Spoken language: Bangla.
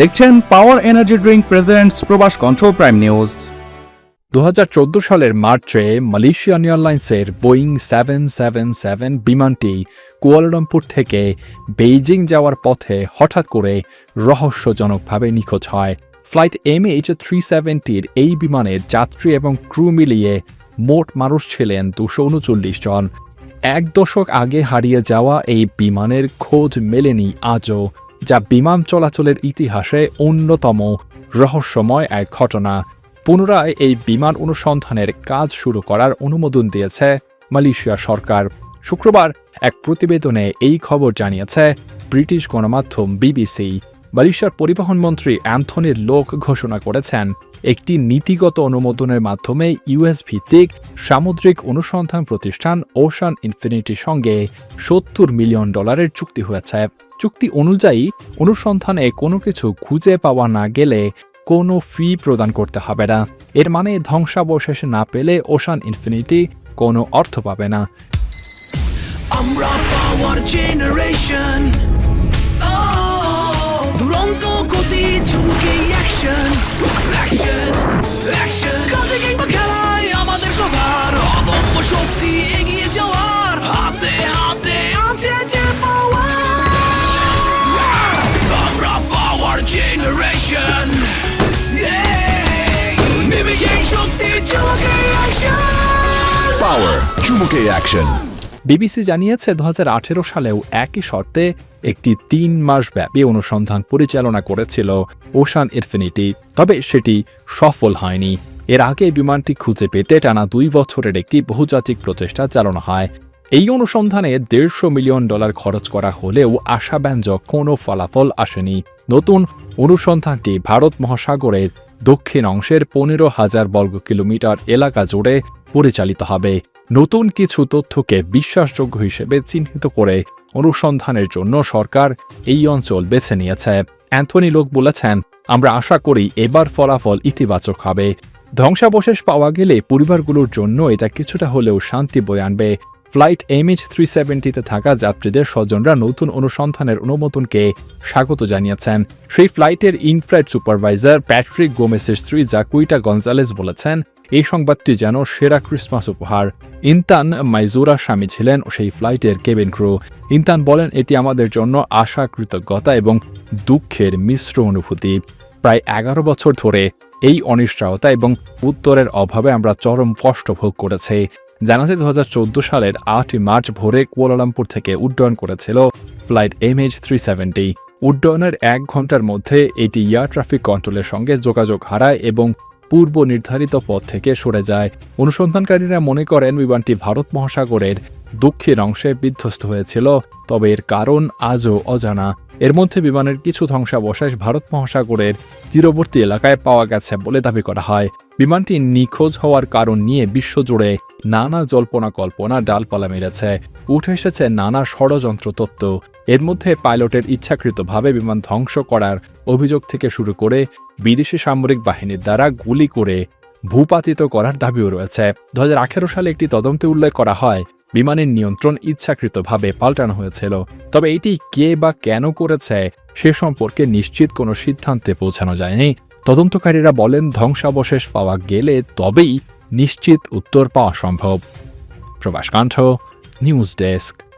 দেখছেন পাওয়ার এনার্জি ড্রিঙ্ক প্রেজেন্টস প্রবাস কণ্ঠ প্রাইম নিউজ। দুহাজার চোদ্দ সালের মার্চে মালয়েশিয়ান এয়ারলাইন্সের বোয়িং সেভেন সেভেন সেভেন বিমানটি কুয়ালালামপুর থেকে বেইজিং যাওয়ার পথে হঠাৎ করে রহস্যজনকভাবে নিখোঁজ হয়। ফ্লাইট এম এইচ থ্রি সেভেন্টির এই বিমানের যাত্রী এবং ক্রু মিলিয়ে মোট মানুষ ছিলেন দুশো উনচল্লিশ জন। এক দশক আগে হারিয়ে যাওয়া এই বিমানের খোঁজ মেলেনি আজও। যা বিমান চলাচলের ইতিহাসে অন্যতম রহস্যময় এক ঘটনা। পুনরায় এই বিমান অনুসন্ধানের কাজ শুরু করার অনুমোদন দিয়েছে মালয়েশিয়া সরকার। শুক্রবার এক প্রতিবেদনে এই খবর জানিয়েছে ব্রিটিশ গণমাধ্যম বিবিসি। মালয়েশিয়ার পরিবহন মন্ত্রী অ্যান্থনির লোক ঘোষণা করেছেন, একটি নীতিগত অনুমোদনের মাধ্যমে ইউএস ভিত্তিক সামুদ্রিক অনুসন্ধান প্রতিষ্ঠান ওশান ইনফিনিটির সঙ্গে সত্তর মিলিয়ন ডলারের চুক্তি হয়েছে। চুক্তি অনুযায়ী অনুসন্ধানে কোনো কিছু খুঁজে পাওয়া না গেলে কোনো ফি প্রদান করতে হবে না। এর মানে ধ্বংসাবশেষ না পেলে ওশান ইনফিনিটি কোনো অর্থ পাবে না। আমরা জেনারেশন দুরন্ত গতি অ্যাকশন অ্যাকশন Power, চুমুকে অ্যাকশন বিবিসি জানিয়েছে দুহাজার আঠেরো সালেও একই শর্তে একটি তিন মাস ব্যাপী অনুসন্ধান পরিচালনা করেছিল ওশান ইনফিনিটি। তবে সেটি সফল হয়নি। এর আগে বিমানটি খুঁজে পেতে টানা দুই বছরের একটি বহুজাতিক প্রচেষ্টা চালানো হয়। এই অনুসন্ধানে দেড়শো মিলিয়ন ডলার খরচ করা হলেও আশাব্যঞ্জক কোনো ফলাফল আসেনি। নতুন অনুসন্ধানটি ভারত মহাসাগরের দক্ষিণ অংশের পনেরো হাজার বর্গ কিলোমিটার এলাকা জুড়ে পরিচালিত হবে। নতুন কিছু তথ্যকে বিশ্বাসযোগ্য হিসেবে চিহ্নিত করে অনুসন্ধানের জন্য সরকার এই অঞ্চল বেছে নিয়েছে। অ্যান্থনি লোক বলেছেন, আমরা আশা করি এবার ফলাফল ইতিবাচক হবে। ধ্বংসাবশেষ পাওয়া গেলে পরিবারগুলোর জন্য এটা কিছুটা হলেও শান্তি বয়ে আনবে। ফ্লাইট এমএইচ থ্রি সেভেন্টিতে থাকা যাত্রীদের স্বজনরা নতুন অনুসন্ধানের অনুমোদনকে স্বাগত জানিয়েছেন। সেই ফ্লাইটের ইনফ্লাইট সুপারভাইজার প্যাট্রিক গোমেসের স্ত্রী জাকুইটা গঞ্জালেস বলেছেন, এই সংবাদটি যেন সেরা ক্রিসমাস উপহার। ইন্তান মাইজুরা স্বামী ছিলেন সেই ফ্লাইটের কেবিন ক্রু। ইন্তান বলেন, এটি আমাদের জন্য আশা কৃতজ্ঞতা এবং দুঃখের মিশ্র অনুভূতি। প্রায় এগারো বছর ধরে এই অনিশ্চয়তা এবং উত্তরের অভাবে আমরা চরম কষ্ট ভোগ করেছি। জানা যায় দু হাজার চৌদ্দ সালের আটই মার্চ ভোরে কুয়ালালামপুর থেকে উড্ডয়ন করেছিল ফ্লাইট এমএইচ থ্রি সেভেন্টি। উড্ডয়নের এক ঘণ্টার মধ্যে এটি এয়ার ট্রাফিক কন্ট্রোলের সঙ্গে যোগাযোগ হারায় এবং পূর্ব নির্ধারিত পথ থেকে সরে যায়। অনুসন্ধানকারীরা মনে করেন, বিমানটি ভারত মহাসাগরের দক্ষিণ অংশে বিধ্বস্ত হয়েছিল, তবে এর কারণ আজও অজানা। এর মধ্যে বিমানের কিছু ধ্বংসাবশেষ ভারত মহাসাগরের তীরবর্তী এলাকায় পাওয়া গেছে বলে দাবি করা হয়। বিমানটি নিখোঁজ হওয়ার কারণ নিয়ে বিশ্বজুড়ে নানা জল্পনা কল্পনা ডালপালা মেরেছে। উঠে এসেছে নানা ষড়যন্ত্র তত্ত্ব। এর মধ্যে পাইলটের ইচ্ছাকৃতভাবে বিমান ধ্বংস করার অভিযোগ থেকে শুরু করে বিদেশি সামরিক বাহিনীর দ্বারা গুলি করে ভূপাতিত করার দাবিও রয়েছে। দু হাজার আঠেরো সালে একটি তদন্তে উল্লেখ করা হয়, বিমানের নিয়ন্ত্রণ ইচ্ছাকৃতভাবে পাল্টানো হয়েছিল। তবে এটি কে বা কেন করেছে সে সম্পর্কে নিশ্চিত কোনো সিদ্ধান্তে পৌঁছানো যায়নি। তদন্তকারীরা বলেন ধ্বংসাবশেষ পাওয়া গেলে তবেই নিশ্চিত উত্তর পাওয়া সম্ভব। প্রবাস কাণ্ঠ নিউজ ডেস্ক।